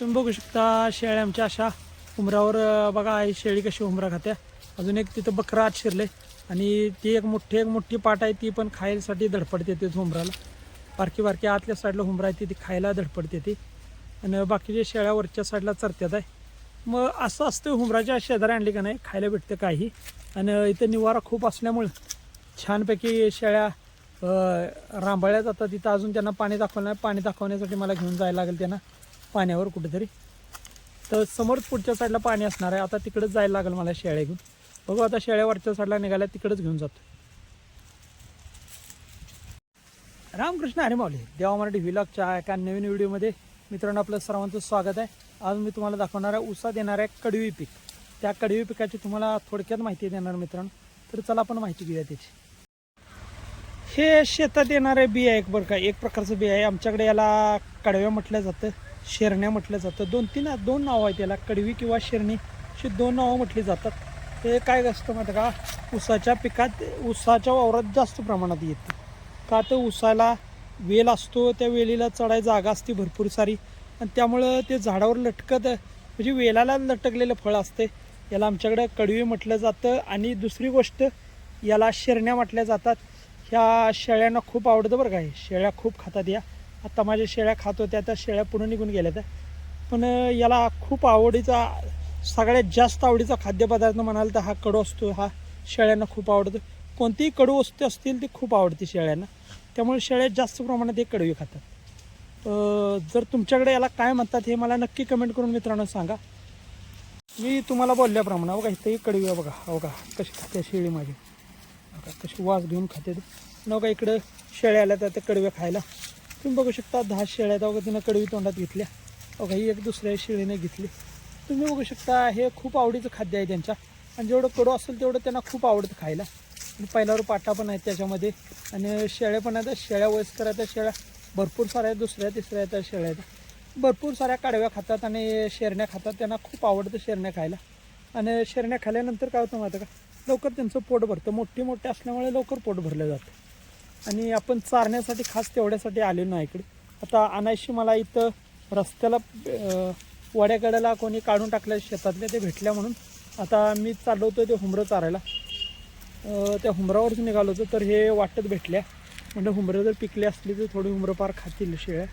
तुम्ही बघू शकता शेळ्या आमच्या अशा उमरावर बघा आहे शेळी कशी उमरा खात्या. अजून एक तिथं बकरं आत शिरले आणि ती एक मोठी एक मोठी पाट आहे ती पण खायसाठी धडपडते तिथं हुमराला बारकी बारकी आतल्या साईडला हुमरा आहे ती खायला धडपडते ती आणि बाकीच्या शेळ्या वरच्या साईडला चरत्यात आहे मग असं असतं हुमराच्या शेजारी आणली का नाही खायला भेटतं काही. आणि इथं निवारा खूप असल्यामुळं छानपैकी शेळ्या रांबाळल्या जातात. तिथं अजून त्यांना पाणी दाखवलं नाही. पाणी दाखवण्यासाठी मला घेऊन जायला लागेल त्यांना. पाण्यावर कुठेतरी. तर समोर पुढच्या साईडला पाणी असणार आहे. आता तिकडंच जायला लागेल मला शेळ्या घेऊन. बघू आता शेळ्या वरच्या साईडला निघाल्या तिकडंच घेऊन जातो. रामकृष्ण हरी माऊली देवा मराठी व्हिलॉगच्या एका नवीन व्हिडिओमध्ये मित्रांनो आपलं सर्वांचं स्वागत आहे. आज मी तुम्हाला दाखवणार आहे उसात येणाऱ्या कडवी पीक. त्या कडवी पिकाची तुम्हाला थोडक्यात माहिती देणार मित्रांनो. तर चला आपण माहिती घेऊया त्याची. हे शेतात येणारे बी आहे एक बरं का एक प्रकारचं बी आहे. आमच्याकडे याला कडव्या म्हटलं जातं शेरण्या म्हटलं जातं. दोन तीन दोन नावं आहेत याला कडवी किंवा शेरणी. अशी दोन नावं म्हटली जातात. ते काय असतं माहिती का? ऊसाच्या पिकात ऊसाच्या वावरात जास्त प्रमाणात येतं. का तर ऊसाला वेल असतो त्या वेलीला चढाय जागा असते भरपूर सारी. आणि त्यामुळं ते झाडावर लटकत म्हणजे वेलाला लटकलेलं फळ असते. याला आमच्याकडं कडवी म्हटलं जातं. आणि दुसरी गोष्ट याला शेरण्या म्हटल्या जातात. ह्या शेळ्यांना खूप आवडतं बरं का हे. शेळ्या खूप खातात या. आत्ता माझ्या शेळ्या खात होत्या त्या शेळ्या पुढे निघून गेल्या त्या. पण याला खूप आवडीचा सगळ्यात जास्त आवडीचा खाद्यपदार्थ म्हणाल तर हा कडू असतो. हा शेळ्यांना खूप आवडतो. कोणतीही कडू वस्तू असतील ती खूप आवडते शेळ्यांना. त्यामुळे शेळ्या जास्त प्रमाणात हे कडवी खातात. जर तुमच्याकडे याला काय म्हणतात हे मला नक्की कमेंट करून मित्रांनो सांगा. मी तुम्हाला बोलल्याप्रमाणे बघा इथं ही कडवी आहे बघा. हो का कशी खाते शेळी माझी. बघा कशी वास घेऊन खाते ते. का इकडं शेळ्या आल्या तर त्या कडव्या खायला. तुम्ही बघू शकता दहा शेळ्या आहेत अगं तिनं कडवी तोंडात घेतल्या. बघा ही एक दुसऱ्या शेळीने घेतली. तुम्ही बघू शकता हे खूप आवडीचं खाद्य आहे त्यांच्या. आणि जेवढं कडू असेल तेवढं त्यांना खूप आवडतं खायला. आणि पहिल्यावर पाटा पण आहेत त्याच्यामध्ये. आणि शेळ्या पण आहेत शेळ्या वयस्कर आहेत शेळ्या. भरपूर साऱ्या आहेत दुसऱ्या तिसऱ्या आहेत शेळ्या आहेत. भरपूर साऱ्या काडव्या खातात आणि शेरण्या खातात. त्यांना खूप आवडतं शेरण्या खायला. आणि शेरण्या खाल्ल्यानंतर काय होतं माहिती का? लवकर त्यांचं पोट भरतं. मोठी मोठी असल्यामुळे लवकर पोट भरलं जातं. आणि आपण चारण्यासाठी खास तेवढ्यासाठी आलेलो नाही इकडे. आता अनायशी मला इथं रस्त्याला वड्याकड्याला वाड्याकड्याला कोणी काढून टाकल्या शेतातल्या ते भेटल्या म्हणून. आता मी चाललो होतो ते हुमरं चारायला. त्या हुमरावरच निघालो होतो तर हे वाटत भेटल्या. म्हणजे हुमरं जर पिकली असली तर थोडी हुमरं पार खातील शेळ्या.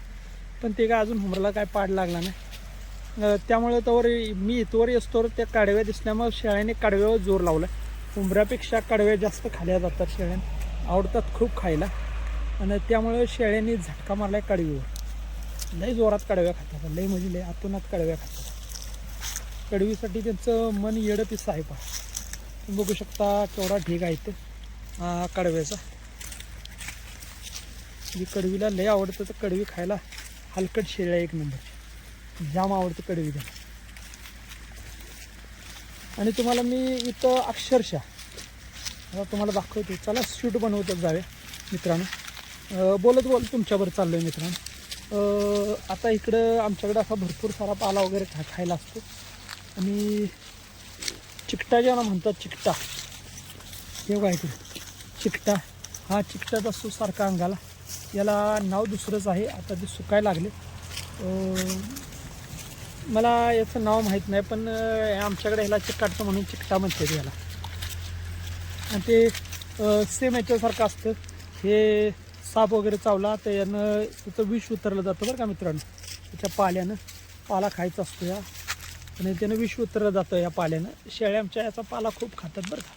पण ते काय अजून हुमराला काय पाड लागला नाही. त्यामुळे तोवर मी इथवर येस्तोवर त्या काडव्या दिसल्यामुळे शेळ्याने काडव्यावर जोर लावला. हुमऱ्यापेक्षा काडव्या जास्त खाल्या जातात शेळ्याने. आवडतात खूप खायला. आणि त्यामुळे शेळ्यांनी झटका मारलाय कडवीवर. लई जोरात कडव्या खातात. लई म्हणजे लई आतूनात कडव्या खातात. कडवीसाठी त्यांचं मन येडं पिसं आहे पा तुम्ही बघू शकता केवढा ढीग आहे ते. कडव्याचा. जी कडवीला लय आवडतं तर कडवी खायला हलकट शेळ्या एक नंबर. जाम आवडतं कडवी त्याला आणि तुम्हाला मी इथं अक्षरशः आता तुम्हाला दाखवतो. चला स्वीट बनवतात जाऊया मित्रांनो. बोलत बोल तुमच्यावर चाललो आहे मित्रांनो आता इकडं आमच्याकडं असा भरपूर सारा पाला वगैरे खा खायला असतो. आणि चिकटा ज्याला म्हणतात चिकटा. हे काय इकडे. चिकटा. हा चिकटाच असतो सारखा अंगाला. याला नाव दुसरंच आहे. आता ते सुकायला लागले. मला याचं नाव माहीत नाही पण आमच्याकडे ह्याला चिकाटचं म्हणून चिकटा म्हणते याला. आणि ते सेम याच्यासारखं असतं. हे साप वगैरे चावला तर यानं त्याचं विष उतरलं जातं बरं का मित्रांनो. त्याच्या पाल्यानं. पाला खायचा असतो या. आणि त्यानं विष उतरलं जातं या पाल्यानं. शेळ्या आमच्या याचा पाला खूप खातात बरं का.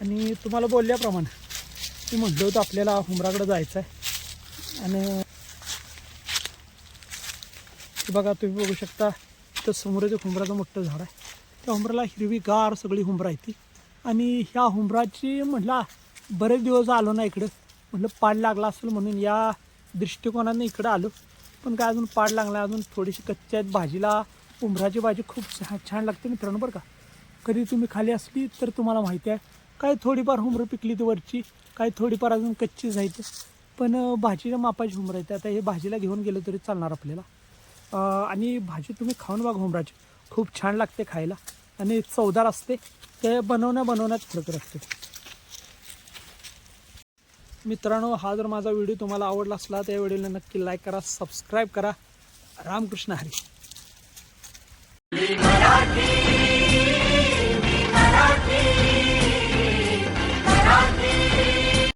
आणि तुम्हाला बोलल्याप्रमाणे मी म्हटलं होतं आपल्याला हुमराकडे जायचं आहे आणि बघा तुम्ही बघू शकता तर समोर जे हुमराचं मोठं झाड आहे त्या हुंबराला हिरवीगार सगळी हुमरा आहे ती. आणि ह्या हुंबराची म्हटला बरेच दिवस आलो ना इकडं. म्हटलं पाड लागला असेल म्हणून या दृष्टिकोनाने इकडं आलो. पण काय अजून पाड लागला अजून थोडीशी कच्ची आहेत भाजीला. हुंबराची भाजी खूप छान छान लागते मित्रांनो बरं का. कधी तुम्ही खाली असली तर तुम्हाला माहिती आहे. काय थोडीफार हुंबरं पिकली ती वरची काय थोडीफार अजून कच्ची जायचं पण भाजीच्या मापाची हुंबरं येते आता हे भाजीला घेऊन गेलं तरी चालणार आपल्याला. आणि भाजी तुम्ही खाऊन बघा हुंबराची. खूप छान लागते खायला. आणि चवदार असते. ते बनवण्या बनवण्यात फरक असते. मित्रांनो हा जर माझा व्हिडिओ तुम्हाला आवडला असला तर या व्हिडिओला नक्की लाईक करा सबस्क्राईब करा. रामकृष्ण हरी.